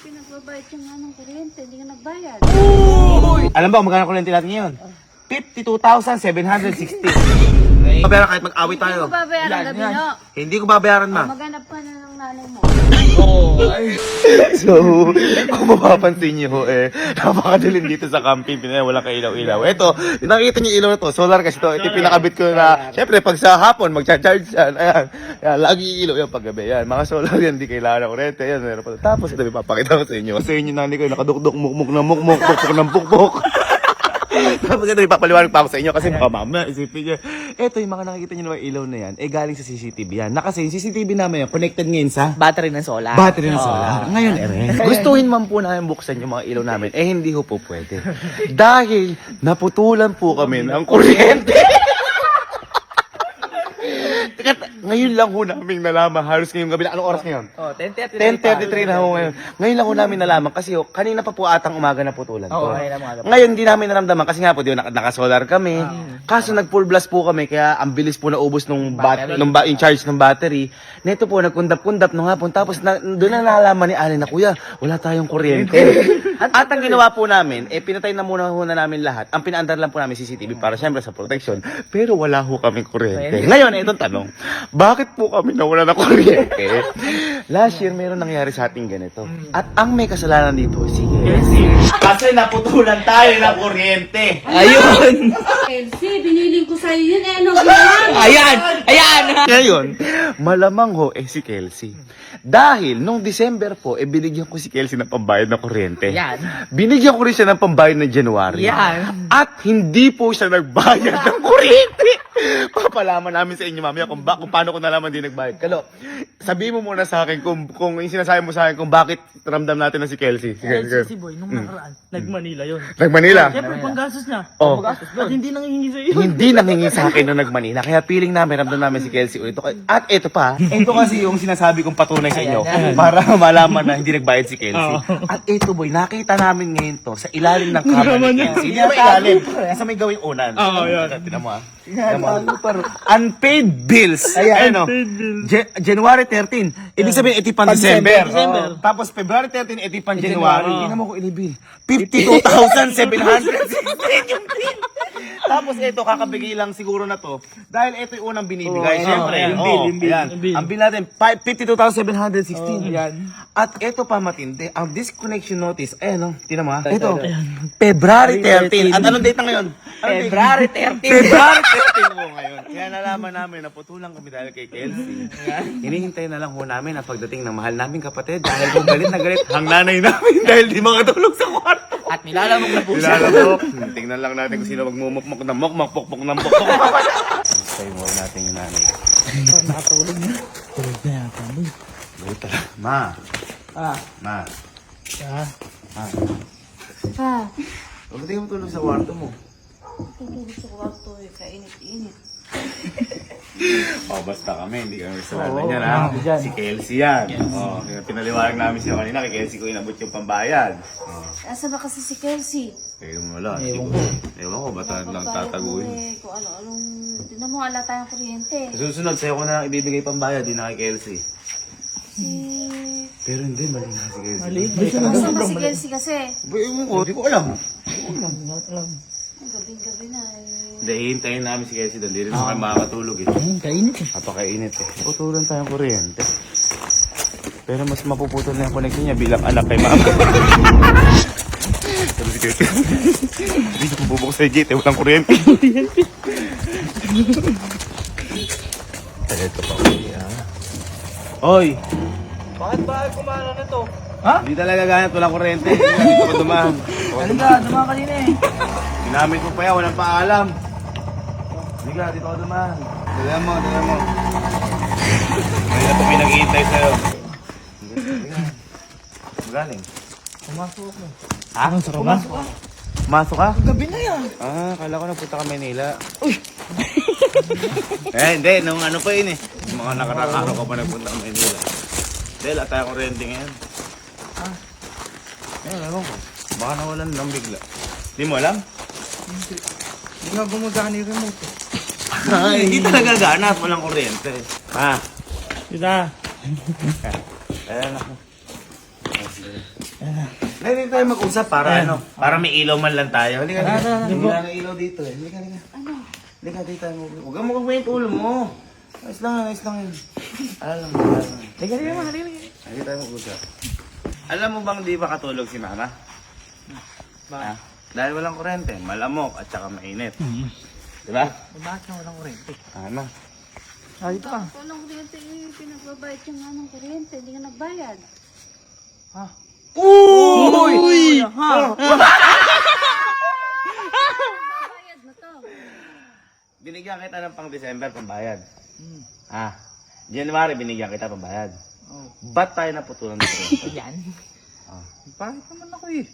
Pinagbabayad yung nga ng kuryente, hindi ka nagbayad. Alam ba kung magkano kuryente natin ngayon? 52,760. Babayaran kahit mag-away Hindi tayo. ko babayaran gabi no. Hindi ko babayaran, ma. Maghanap ka na ng nanay mo. So, kung mapapansin niyo, eh, napakadilim dito sa camping, pinaya wala ka ilaw-ilaw. Ito, nakikita niyo ilaw na to, solar kasi to, ito yung pinakabit ko na, syempre, pag sa hapon, magcha-charge yan, ayan, yan, lagi ilaw yan paggabi, yan, mga solar yan, di kailangan ng kurente, yan, meron pa. Tapos, ito, papakita ko sa inyo. Sa inyo, nanay ko, nakadukduk, mukmuk na mukmuk, pukpuk ng pukpuk. Tapos ito, ipapaliwanag pa ako sa inyo kasi baka mamaya isipin niyo. Ito yung mga nakikita niyo na ilaw na yan, eh galing sa CCTV yan. Na kasi yung CCTV namin yan, connected ngayon sa Battery ng solar. Battery na solar. Ngayon, ere. Gustuhin man po namin buksan yung mga ilaw namin. Eh, hindi ho po pwede. Dahil naputulan po kami ng kuryente. Teka, ngayon lang ho namin nalaman, halos ngayong gabi. na- Anong oras ngayon? Oh, 10.33. 10.33 na ho ngayon. Ngayon lang ho namin nalaman kasi ho, kanina pa po atang umaga na putulan Oo, to. kanina mga gabi. Ngayon, hindi namin naramdaman kasi nga po, di ba, naka- naka-solar kami. Kaso nag-full blast po kami, kaya ang bilis po naubos nung, bat- nung ba- in charge ng battery. Neto po, nagkundap-kundap nung hapon. Tapos na, doon na nalaman ni Alin na, Kuya, wala tayong kuryente. At ang ginawa po namin, eh, pinatay na muna ho na namin lahat. Ang pinaandar lang po namin CCTV para syempre sa protection. Pero wala ho kaming kuryente. Ngayon, itong tanong, bakit po kami nawala ng kuryente? Last year, meron nangyari sa ating ganito. At ang may kasalanan dito, si Casey. Kasi naputulan tayo ng kuryente. Ayun! Elsie, biniling ko sa'yo yun eh. Ano ginawa? Ayan! Ayan! Ngayon, malamang ho eh si Kelsey. Dahil nung December po, eh binigyan ko si Kelsey ng pambayad ng kuryente. Yan. Binigyan ko rin siya ng pambayad ng January. Yan. At hindi po siya nagbayad ng kuryente. Papalaman namin sa inyo mamaya kung, ba, kung paano ko nalaman di nagbayad. Kalo, sabihin mo muna sa akin kung, kung yung sinasabi mo sa akin kung bakit ramdam natin na si Kelsey. Sige, sige. Si Boy, nung nakaraan, nag-Manila yun. Nag-Manila. Siyempre, panggastos niya. Oh. At hindi nanghihingi sa iyo. hindi nanghingi sa akin nung nag-Manila. Kaya feeling namin, ramdam namin si Kelsey ulit. At ito pa, ito kasi yung sinasabi kong patunay sa inyo para malaman na hindi nagbayad si Kelsey. At ito boy, nakita namin ngayon to sa ilalim ng camera ni Kelsey. Hindi naman ilalim. Sa may gawing unan. Oo, yun. Tinan mo ah. Unpaid bills. Ayan o. Ja- January 13. Ibig sabihin, iti pang December. December. Oo. Tapos February 13, iti pang January. Tingnan mo ko inibil. 52,716 yung bill. Tapos ito, kakabigay lang siguro na to. Dahil ito yung unang binibigay. Oo, Siyempre. ayan. Yung bill, yung bill, ayan. yung bill. Ang bill natin, fi- 52,716. Yan. At ito pa matindi, ang disconnection notice, ayan o, tinan mo ha. Ito, February 13. At anong date na ngayon? February 13. February 13 po ngayon. Kaya nalaman namin na putulang kami dahil kay Kelsey. Hinihintay na lang ho namin ang pagdating ng mahal naming kapatid dahil po galit na galit ang nanay namin dahil di makatulog sa kwarto. At nilalamog na po siya. Nilalabok. Tingnan lang natin kung sino magmumukmuk ng mukmuk, pukpuk ng pukpuk. Tayo mo natin yung nanay. Nakatulog na. Tulog na yata. Buta. Ma. Ah. Ma. Ah, Ma. Pa, Huwag tayo matulog sa kwarto mo. tutulog sa kwarto eh. Kainit-init. Oh, basta kami, hindi kami kasalanan niya na. Si Kelsey yan. Oh, pinaliwanag namin siya kanina, kay Kelsey ko inabot yung pambayad. Oh, Asa ba kasi si Kelsey? mo wala. Ewan ko. Ewan ko, ba't lang tataguin? eh, Kung ano-anong... Tinan mo, ala tayong kuryente. Susunod, sa'yo ko na lang ibibigay pambayad, di na kay Kelsey. Si... Pero hindi, mali na si Kelsey. mali. Asa ba si Kelsey kasi? Ba, ewan ko, di ko alam. Gabing-gabi na eh. Hindi, hihintayin namin si Kelsey doon. Hindi rin naman makakatulog eh. Ayun, kainit eh. Napakainit eh. Putulan tayong kuryente. Pero mas mapuputol na yung connection niya bilang anak kay mama. Sabi si Kelsey. Hindi siya bubukos sa gate eh. Walang kuryente. Ay, ito pa kuya. Oy! Bakit ba kumano na to? Hindi talaga ganit. Walang kuryente. Hindi ko dumahan. Ano ka? Duma kanina eh. Ginamit ko pa yan. Walang paalam. Hindi ka. Dito dumahan. Dala mo. Dala mo. May na po may nag-iintay sa'yo. Magaling. Pumasok ako. Ha? Pumasok ka? Masok ka? Gabi na yan. Ah, kala ko napunta ka Manila. Uy! eh, hindi. Nung ano pa yun eh. Yung mga nakaraang araw ka pa nagpunta ka Manila. Hindi, lahat tayo kong rente ngayon. Ah. Eh, ewan ko. Baka nawalan lang bigla. Hindi mo alam? Hindi nga gumagana yung remote. Ah, hindi talaga gana at walang kuryente. Ah. Sila. Ayan ako. Ah, dito tayo mag-usap para ano, para may ilaw man lang tayo. Halika, halika. Hindi wala na ilaw dito eh. Halika, halika. Ano? Halika, dito Huwag kang magkukwento ulo mo. Ayos lang, ayos lang. Alam mo, alam mo. Halika, halika, halika, halika. Halika tayo mag-usap. Alam mo bang di ba katulog si mama? Ha? Dahil walang kurente, malamok at saka mainit. Di ba? Bakit na walang kurente? Ano? Ah, dito ka. Walang kuryente, eh, pinagbabayad siya nga ng kuryente, hindi ka nagbayad. Ha? Uy! Uy! Bayad mo to. Binigyan kita ng pang December pambayad. Hmm. Ah, January binigyan kita pambayad. Oh. Ba't tayo naputulan ng kurente? Ayan. Ah. Bakit naman ako eh?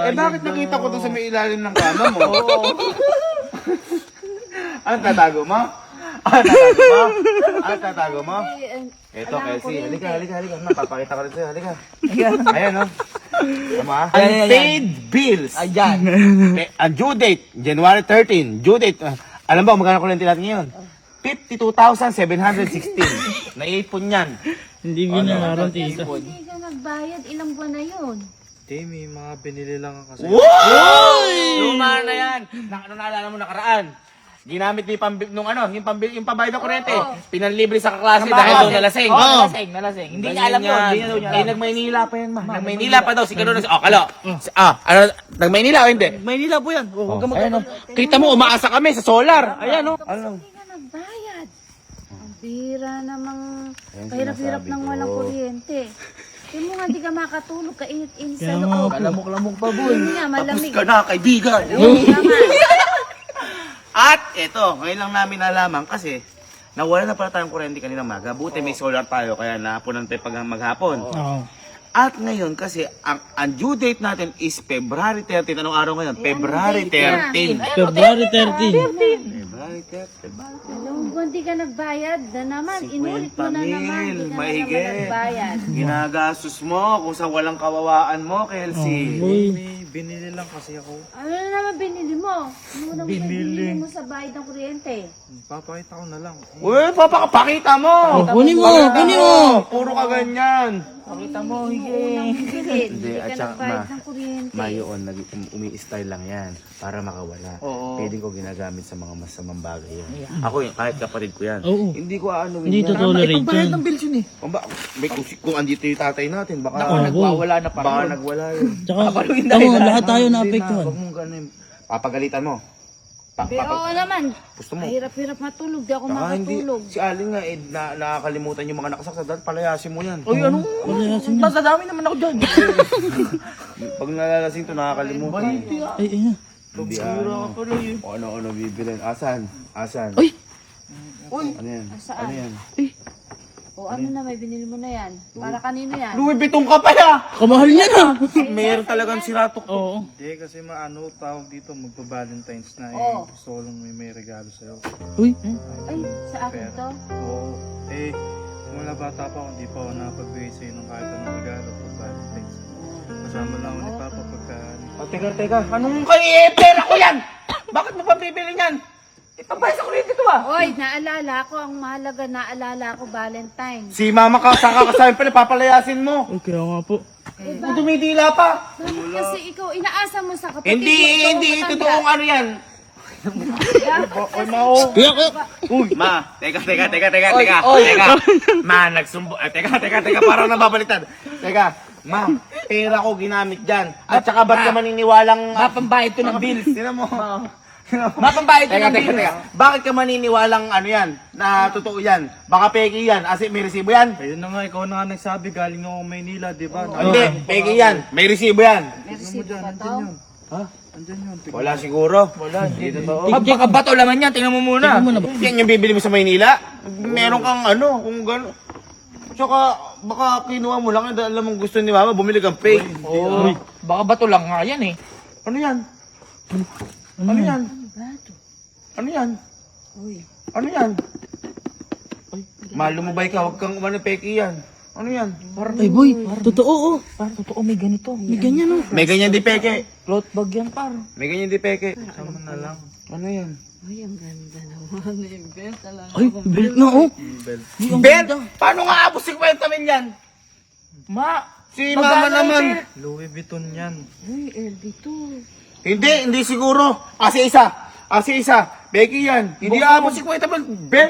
Eh bakit nakita ko to sa may ilalim ng kama mo? ano tatago mo? Ano tatago mo? Ano tatago mo? Eh, eh, Ito, Kelsey. kuryente. Halika, halika, halika. Napapakita ko rin sa'yo. Halika. Ayan, no? Tama, ah. Ayan, ayan, Unpaid bills. Ayan. Pe- Ang due date, January 13. Due date, ah, alam ba, magkano kurente natin ngayon? 52,716. Naipon yan. Hindi binayaran, tita. Nagbayad, ilang buwan na yun. Hindi, may mga binili lang kasi. Luma na yan. Na, ano naalala mo nakaraan? Ginamit ni pambi, nung ano, yung pambi, yung pambayad ng kuryente. Pinanlibre sa kaklase dahil daw nalasing. Oo, nalasing, nalasing. Hindi niya alam yun. Hindi niya daw niya Eh, alam. nag-Maynila pa yan, ma. Nag-Maynila pa daw. Si Kalo na, oh, Kalo. Ah, ano, nag-Maynila o hindi? Maynila po yan. Oh, huwag ka mag- Ayan, oh. Kita mo, umaasa kami sa solar. Ayan, oh. Tapos hindi ka nagbayad. Ang bira namang pahirap-hirap ng walang kuryente. Hindi mo nga di ka makatulog, kainit-init sa Kaya nga loob. po. Lamok-lamok pa, boy. Hindi nga, malamig. Ka na, kaibigan. Oo, naman. At eto, ngayon lang namin nalaman kasi nawala na pala tayong kuryente kanina maga. Buti may solar tayo kaya napunan tayo pag maghapon. Oo. At ngayon kasi ang, ang due date natin is February 13. Anong araw ngayon? February date na? 13. February 13. February 13. Dalawang buwan di ka nagbayad. Na naman, inulit mo na 50 naman. Di mil, ka na mahigit. naman nagbayad. Ginagastos mo kung sa walang kawawaan mo, Kelsey. May binili lang kasi ako. Ano na naman binili mo? Ano na binili mo sa bayad ng kuryente? Papakita ko na lang. Uy, papakapakita mo! kunin mo, kunin mo. Puro ka ganyan. Pakita mo, bibili. Hindi, Hindi at ka saka, ma. Mayoon, um- umi-style lang yan para makawala. Oo. Pwede ko ginagamit sa mga masamang bagay yan. Ako yun, kahit kapatid ko yan. Oo. Hindi ko ano Hindi to yan. tolerate yan. ng bills yun eh. Kung, ba, may, kung, kung andito yung tatay natin, baka, Ako, Oo. nagwawala na baka parang. nagwala yun. Tsaka, rin, lahat tayo Hindi naapektuhan. Huwag mong ganun. Papagalitan mo. Papa- oo naman, gusto mo. mahirap-hirap matulog. Di ako Saka hindi, makatulog. si Aling nga, eh, na, nakakalimutan yung mga nakasaksa. Dahil palayasin mo yan. Uy, ano? Palayasin mo. Nasadami naman ako dyan. Pag nalalasing to, nakakalimutan. Ay, ay, na. Hindi ano. O ano-ano bibilin. Asan? Asan? Uy! Ano yan? Ano yan? O ano na, may binili mo na yan. Para kanino yan? Louis Vuitton ka pa ya! Kamahal niya na. Meron talagang siratok. Oo. Hindi kasi maano tawag dito magpa-Valentine's na eh. Oo. Gusto ko lang may, may regalo sa'yo. Uy, Ay, sa akin to? Oo. Eh, mula bata pa ako, hindi pa ako nakapagbigay sa'yo ng kahit anong regalo pag Valentine's. Kasama lang ako ni Papa pagka... Oh, teka, teka. Anong kay eh, pera ko yan? Bakit mo pa bibili yan? Ipabay sa kuryente to ah. Oy, naalala ko, ang mahalaga, naalala ko, Valentine. Si mama ka, sa kakasabi pa, papalayasin mo. Ay, kaya nga po. Eh, Kung dumidila pa. Bakit kasi ikaw, inaasa mo sa kapatid Hindi, mo, ikaw hindi, matanda. totoong ano yan. Kaya, kaya. Uy, ma, teka, teka, teka, teka, Oy, teka, oy. teka. Ma, nagsumbo, ah, teka, teka, teka, parang nababaliktad. Teka, ma, pera ko ginamit dyan. At saka ba't ka maniniwalang... Mapambayad to ng bills. Tinan mo. Mapambayad Teka, ng teka. Bakit ka maniniwalang ano yan? Na totoo yan? Baka peki yan. Asi, may resibo yan? Ayun na nga, ikaw na nga nagsabi, galing ako Maynila, di ba? Hindi, peki yan. May resibo yan. May resibo ba to? yun. Ha? Andyan yun. Wala siguro. Wala, hindi totoo. Baka bato laman yan, tingnan mo muna. Tingnan mo na ba? Yan yung bibili mo sa Maynila? Meron kang ano, kung gano'n. Tsaka, baka kinuha mo lang, dahil alam mong gusto ni mama, bumili kang fake. Oo. Baka bato lang nga yan eh. Ano yan? Ano yan? Ano? Ano yan? Uy, Ano yan? Mahal lumubay ka, huwag kang umano peki yan. Ano yan? Ay, boy. Totoo, oh. Parang totoo may ganito. May ganyan, oh. May ganyan di peke. Cloth bag yan par. May ganyan di peke. Sama na lang. Ano yan? uy, ang ganda naman. Yung belt talaga. Ay, belt na, oh. Belt. Ay, ganda. Paano nga abos 50 mil yan? Ma! Si mama naman. Louis Vuitton yan. Uy, LB to. Hindi, hindi siguro. Kasi isa. Kasi isa. Becky yan. Hindi aabot si Kwenta Bel. Be,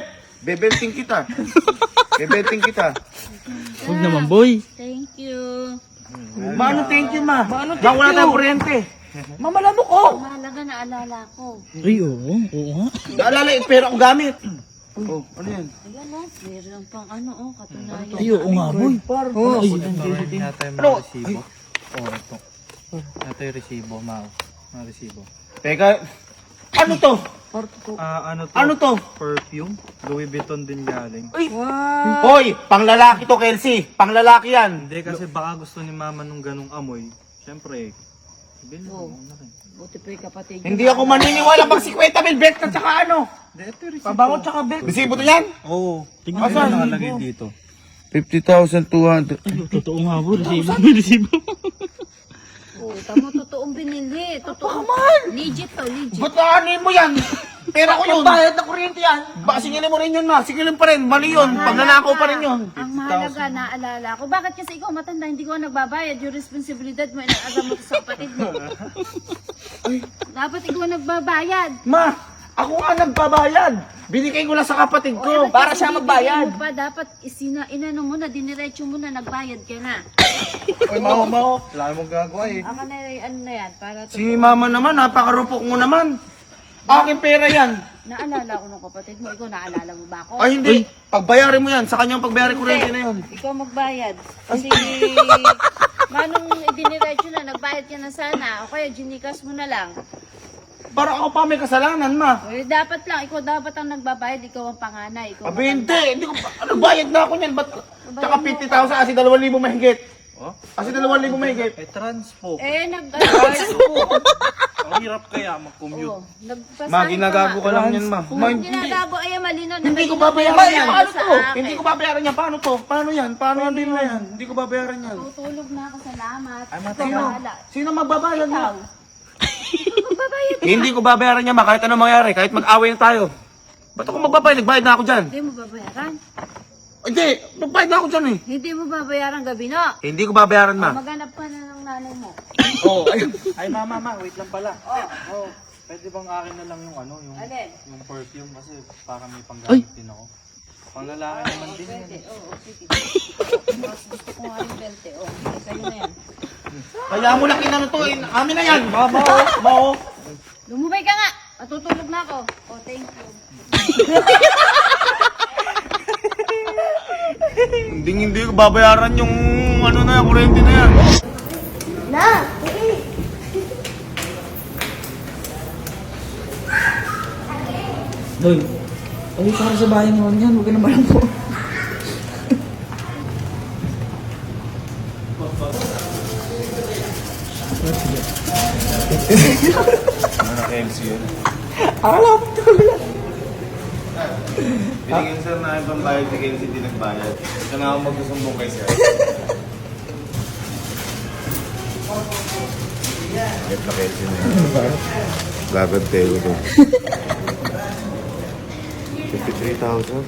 bebelting kita. bebelting kita. Huwag naman, boy. Thank you. Mano, thank you, ma. Mano, thank wala you. tayong kuryente. Mamalamok ko! Mahalaga na alala ko. Ay, oo. Oo nga. Naalala, yung pera gamit. Oh, ano yan? Ayan o, meron pang ano oh, katunayan. Ay, oo nga, boy. Oh, Ay, Ito yata yung Ano? mga resibo. Oo, ito. Ito yung resibo, Mao. Mga resibo. Teka, ano to? Ah, ano to? Ano to? Perfume. Louis Vuitton din galing. Hoy, panglalaki to, Kelsey. Panglalaki yan. Hindi kasi baka gusto ni mama nung ganong amoy. Siyempre, bilhin Oh. mo na rin. Buti pa yung kapatid. Hindi ako maniniwala pag si Kwenta Bel, bet at saka ano. Hindi, ito yung resibo. Pabango tsaka belt. Resibo to yan? Oo. Tingnan mo nakalagay dito. 50,200. Ay, totoo nga, boy. Resibo, resibo. Oh, tamo, totoong binili. Totoo. man! Legit to, legit. Ba't aanin mo yan? Pera ko yun. Bayad na kuryente yan! Ba, singilin mo rin yun, ma. Singilin pa rin. Mali yun. Pagnanakaw pa rin yun. Ang mahalaga, naalala ko. Bakit kasi ikaw matanda, hindi ko nagbabayad. Yung responsibilidad mo, inaagam mo sa kapatid mo. Dapat ikaw nagbabayad. Ma, ako nga nagbabayad. Binigay ko lang sa kapatid Eh, ko. ba't para kasi siya bibigyan magbayad. mo Pa, dapat isina, inano mo na, diniretso mo na, nagbayad ka na. Oy, mao, mao. Wala mong gagawa eh. Ako na, ano na yan, para to. Si mama naman, napakarupok mo naman. Aking pera yan. Naalala ko ng kapatid mo, ikaw naalala mo ba ako? Ay, hindi. Pagbayarin mo yan. Sa kanyang pagbayarin kuryente na yun. Ikaw magbayad. Kasi, manong idiniretso na, nagbayad ka na sana. O kaya, ginikas mo na lang. Para ako pa may kasalanan, ma. Eh, dapat lang, ikaw dapat ang nagbabayad, ikaw ang panganay. Ikaw Abi, hindi. Hindi ko pa. Nagbayad na ako niyan. Ba't? Tsaka 50,000 kasi 2,000 mahigit. Oh? Kasi 2,000 mahigit. Eh, transpo. Eh, nag... Ang hirap kaya mag-commute. Oo, nagpasahin Ma, ginagago ka lang yan, ma. Ma, hindi ginagago, ay malino na Hindi ko babayaran yan. Paano to? Hindi ko babayaran yan. Paano to? Paano yan? Paano yan din na yan? Hindi ko babayaran yan. Tutulog na ako, salamat. Ay, Sino? Sino magbabayad mo? Ikaw. Hindi ko babayaran yan, ma. Kahit anong mangyari. Kahit mag-away na tayo. Ba't ako magbabayad? Nagbayad na ako dyan. Hindi mo babayaran. Hindi. Nagbayad na ako dyan eh. Hindi mo babayaran gabi no. Hindi ko babayaran, ma. Maghanap ka na ng nanay mo. Oo. ayun. Ay, mama, mama, wait lang pala. Oh. Pwede bang akin na lang yung ano, yung, Alin? yung perfume kasi para may panggamit din ako. Pang lalaki naman din yan. Pwede, oo, sige. Mas gusto ko nga rin belte. Oh, sa'yo na yan. Kaya mo lang inano to. eh. Amin na yan. Ma, ma, ma, oh. Lumubay ka nga. Matutulog na ako. Oh, thank you. Hindi, hindi ko babayaran yung ano na yan, kurente na yan. Doy, ay para sa bahay mo yan, huwag ka na malamok. Ano na MC yun? Mo talaga. Binigyan sir na yung pambayad ni Kenzie, hindi nagbayad. Ito na ako magsusumbong kay sir. Ayot na Kenzie na yun. Ko to. 53,000.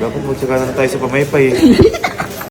Dapat magsaka na tayo sa pamaypay eh.